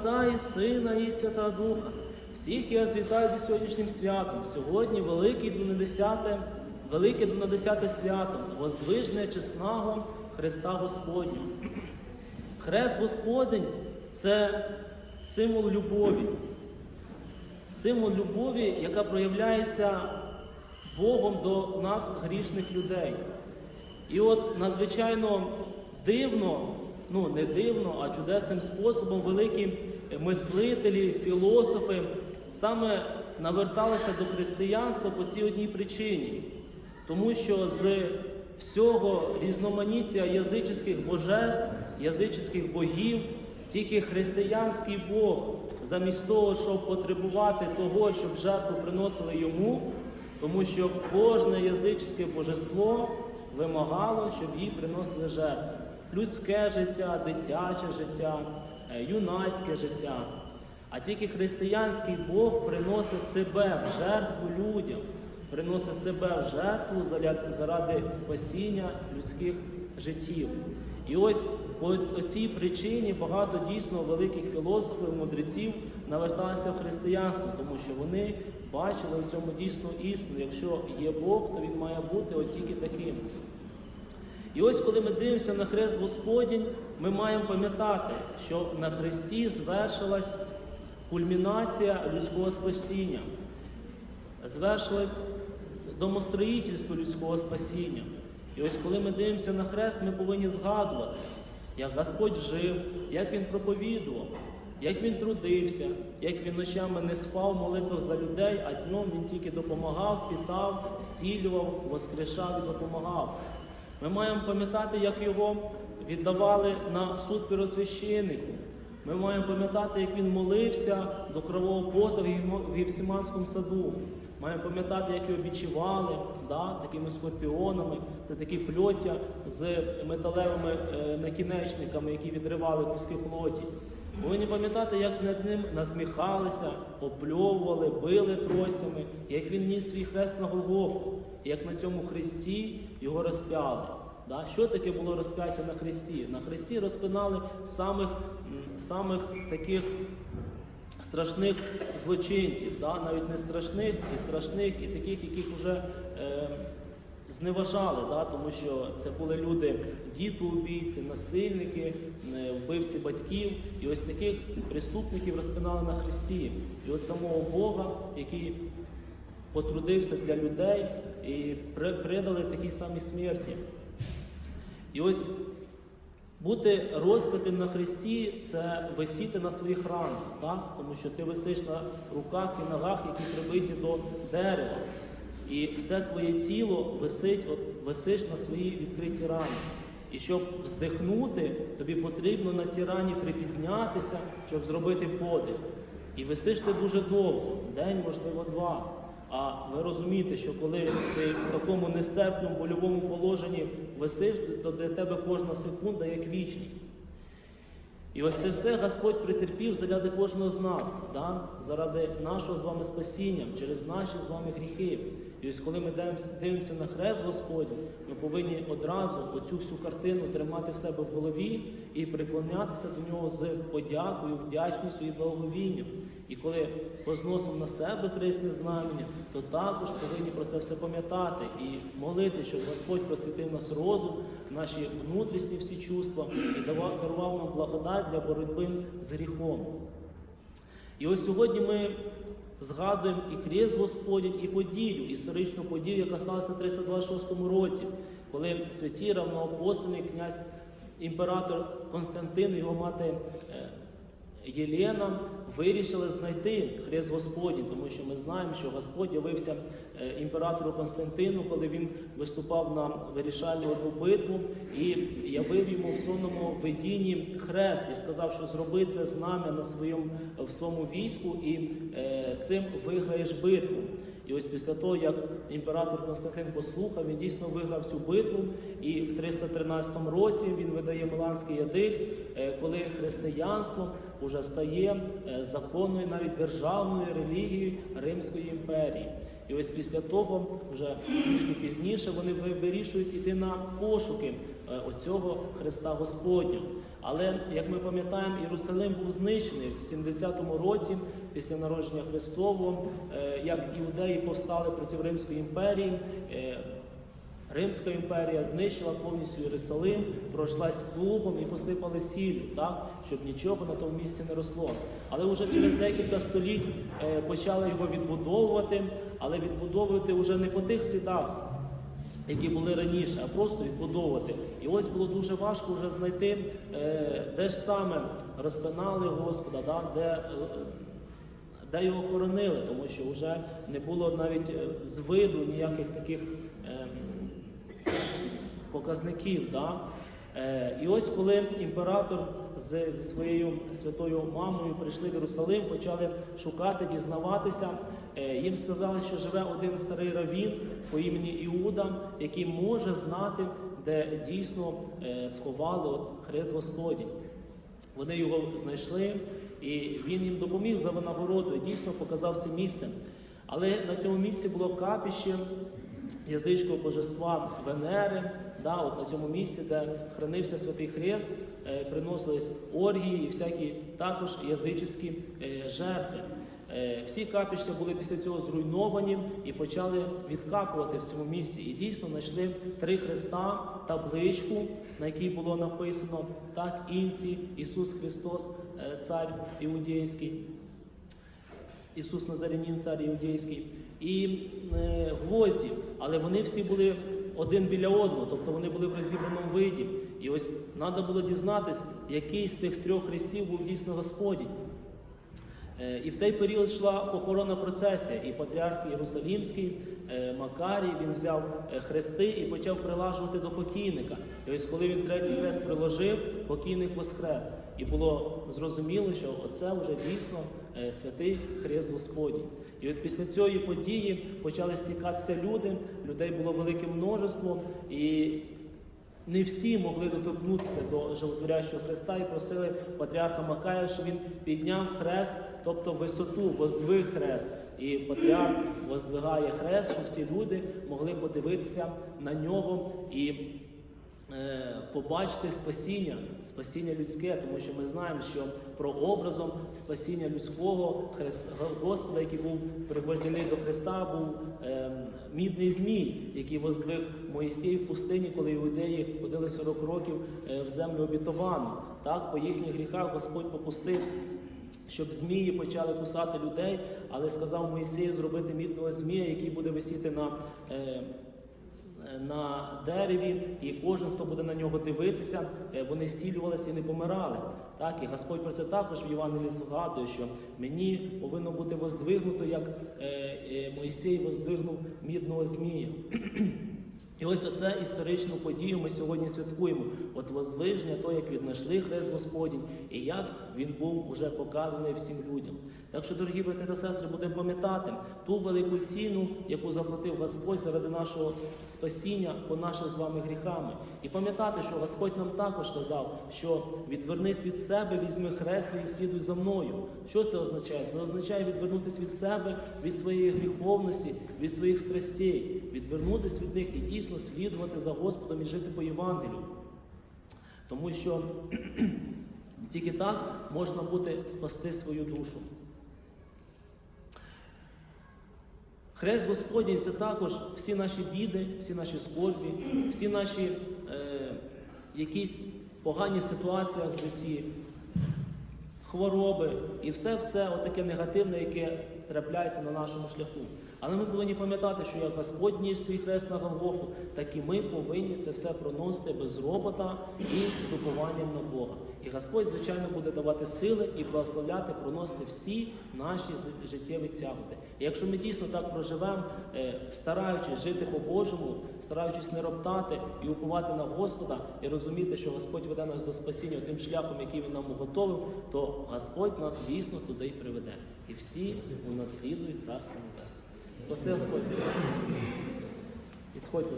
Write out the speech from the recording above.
Отця і Сина, і Святого Духа. Всіх я звітаю зі сьогоднішнім святом. Сьогодні великий Дунедесяте, велике Дунедесяте свято, воздвижне чесного Христа Господнього. Хрест Господень це символ любові. Символ любові, яка проявляється Богом до нас, грішних людей. І от надзвичайно дивно, ну не дивно, а чудесним способом великі мислителі, філософи саме наверталися до християнства по цій одній причині. Тому що з всього різноманіття язичних божеств, язичних богів, тільки християнський Бог, замість того, щоб потребувати того, щоб жертву приносили йому, тому що кожне язичне божество вимагало, щоб їй приносили жертву. Людське життя, дитяче життя, е, юнацьке життя. А тільки християнський Бог приносить себе в жертву людям, приносить себе в жертву заради спасіння людських життів. І ось по цій причині багато дійсно великих філософів, мудреців наверталися в християнство, тому що вони бачили в цьому дійсно істину. Якщо є Бог, то він має бути от тільки таким. І ось коли ми дивимося на хрест Господень, ми маємо пам'ятати, що на хресті звершилась кульмінація людського спасіння, звершилось домостроїтельство людського спасіння. І ось коли ми дивимося на хрест, ми повинні згадувати, як Господь жив, як Він проповідував, як Він трудився, як Він ночами не спав в молитвах за людей, а днем Він тільки допомагав, питав, зцілював, воскрешав і допомагав. Ми маємо пам'ятати, як його віддавали на суд первосвященнику. Ми маємо пам'ятати, як він молився до крового поту в Євсіманському саду. Маємо пам'ятати, як його відчували да, такими скорпіонами. Це такі пльоття з металевими е, накінечниками, які відривали куски плоті. Повинні пам'ятати, як над ним насміхалися, опльовували, били тростями, як він ніс свій хрест на Голгофу, як на цьому хресті його розп'яли. Да? Що таке було розп'яття на хресті? На хресті розпинали самих, самих таких страшних злочинців, да? навіть не страшних, і страшних, і таких, яких вже е, зневажали, да? тому що це були люди, дітоубійці, насильники, е, вбивці батьків. І ось таких преступників розпинали на хресті. І от самого Бога, який потрудився для людей і придали такій самій смерті. І ось бути розпитим на Христі це висіти на своїх ранах, так? тому що ти висиш на руках і ногах, які прибиті до дерева. І все твоє тіло висить, от, висиш на своїй відкритій рані. І щоб вздихнути, тобі потрібно на цій рані припіднятися, щоб зробити подих. І висиш ти дуже довго, день, можливо, два. А ви розумієте, що коли ти в такому нестерпному больовому положенні висиш, то для тебе кожна секунда як вічність. І ось це все Господь притерпів заради кожного з нас, да? заради нашого з вами спасіння, через наші з вами гріхи. І ось коли ми дивимося, на хрест Господній, ми повинні одразу оцю всю картину тримати в себе в голові і приклонятися до нього з подякою, вдячністю і благовінням. І коли позносимо на себе хресне знамення, то також повинні про це все пам'ятати і молити, щоб Господь просвітив нас розум, наші внутрішні всі чувства і дарував нам благодать для боротьби з гріхом. І ось сьогодні ми згадуємо і крест Господень, і подію, історичну подію, яка сталася в 326 році, коли святі равноапостольний князь імператор Константин, його мати е, Єлена вирішили знайти хрест Господній, тому що ми знаємо, що Господь явився е, імператору Константину, коли він виступав на вирішальну битву і явив йому в сонному видінні хрест і сказав, що зроби це знам'я на своєму в своєму війську, і е, цим виграєш битву. І ось після того, як імператор Константин послухав, він дійсно виграв цю битву. І в 313 році він видає Миланський ядик, е, коли християнство вже стає е, законною навіть державною релігією Римської імперії. І ось після того, вже трішки пізніше, вони вирішують іти на пошуки е, оцього Христа Господнього. Але як ми пам'ятаємо, Єрусалим був знищений в 70-му році після народження Христового, е, як іудеї повстали проти Римської імперії. Римська імперія знищила повністю Єрусалим, пройшлась плугом і посипали сіллю, так, щоб нічого на тому місці не росло. Але вже через декілька століть е, почали його відбудовувати, але відбудовувати вже не по тих слідах, які були раніше, а просто відбудовувати. І ось було дуже важко вже знайти, е, де ж саме розпинали Господа, да, де, е, де його хоронили, тому що вже не було навіть е, з виду ніяких таких. Показників. Да? Е, і ось коли імператор з, зі своєю святою мамою прийшли в Єрусалим, почали шукати, дізнаватися. Е, їм сказали, що живе один старий равін по імені Іуда, який може знати, де дійсно е, сховали от хрест Господній. Вони його знайшли, і він їм допоміг за винагороду і дійсно показав це місце. Але на цьому місці було капіще язичного божества Венери. Да, от на цьому місці, де хранився святий хрест, е, приносились оргії і всякі також язичні е, жертви. Е, всі капіща були після цього зруйновані і почали відкапувати в цьому місці. І дійсно знайшли три хреста, табличку, на якій було написано так, інці, Ісус Христос, е, Цар Іудейський. Ісус Назарянін, цар іудейський, і е, гвозді, але вони всі були один біля одного, тобто вони були в розібраному виді. І ось треба було дізнатися, який з цих трьох хрестів був дійсно Господній. Е, І в цей період йшла похоронна процесія, і патріарх Єрусалімський е, Макарій він взяв е, хрести і почав прилажувати до покійника. І ось коли він третій хрест приложив, покійник воскрес. І було зрозуміло, що оце вже дійсно святий хрест Господній. І от після цієї події почали стікатися люди, людей було велике множество, і не всі могли доторкнутися до животворящого Христа і просили патріарха Макая, щоб він підняв хрест, тобто висоту, воздвиг хрест. І патріарх воздвигає хрест, щоб всі люди могли подивитися на нього і побачити спасіння, спасіння людське, тому що ми знаємо, що прообразом спасіння людського Господа, який був пригвождений до Христа, був е, мідний змій, який воздвиг Моїсей в пустині, коли іудеї ходили 40 років е, в землю обітовану. Так, по їхніх гріхах Господь попустив. Щоб змії почали кусати людей, але сказав Моїсею зробити мідного змія, який буде висіти на, е, на дереві, і кожен, хто буде на нього дивитися, е, вони зцілювалися і не помирали. Так, і Господь про це також в Євангелії згадує, що мені повинно бути воздвигнуто, як е, е, Моїсей воздвигнув мідного змія. І ось оце історичну подію ми сьогодні святкуємо. От возвиження, то, як віднайшли Хрест Господній, і як він був уже показаний всім людям. Так що, дорогі брати та сестри, будемо пам'ятати ту велику ціну, яку заплатив Господь заради нашого спасіння по наших з вами гріхами. І пам'ятати, що Господь нам також сказав, що відвернись від себе, візьми хрест і слідуй за мною. Що це означає? Це означає відвернутися від себе, від своєї гріховності, від своїх страстей, відвернутися від них і дійсно слідувати за Господом і жити по Євангелію. Тому що тільки так можна буде спасти свою душу. Хрест Господній це також всі наші біди, всі наші скорбі, всі наші е, якісь погані ситуації в житті, хвороби і все-все отаке негативне, яке трапляється на нашому шляху. Але ми повинні пам'ятати, що як Господь ніж свій хрест на Голгофу, так і ми повинні це все проносити без робота і з упованням на Бога. І Господь, звичайно, буде давати сили і благословляти, проносити всі наші життєві тяготи. І якщо ми дійсно так проживемо, е, стараючись жити по-божому, стараючись не роптати і уповати на Господа, і розуміти, що Господь веде нас до спасіння тим шляхом, який Він нам уготовив, то Господь нас дійсно туди й приведе. І всі унаслідують царство небесне. Спаси Господь. Підходьте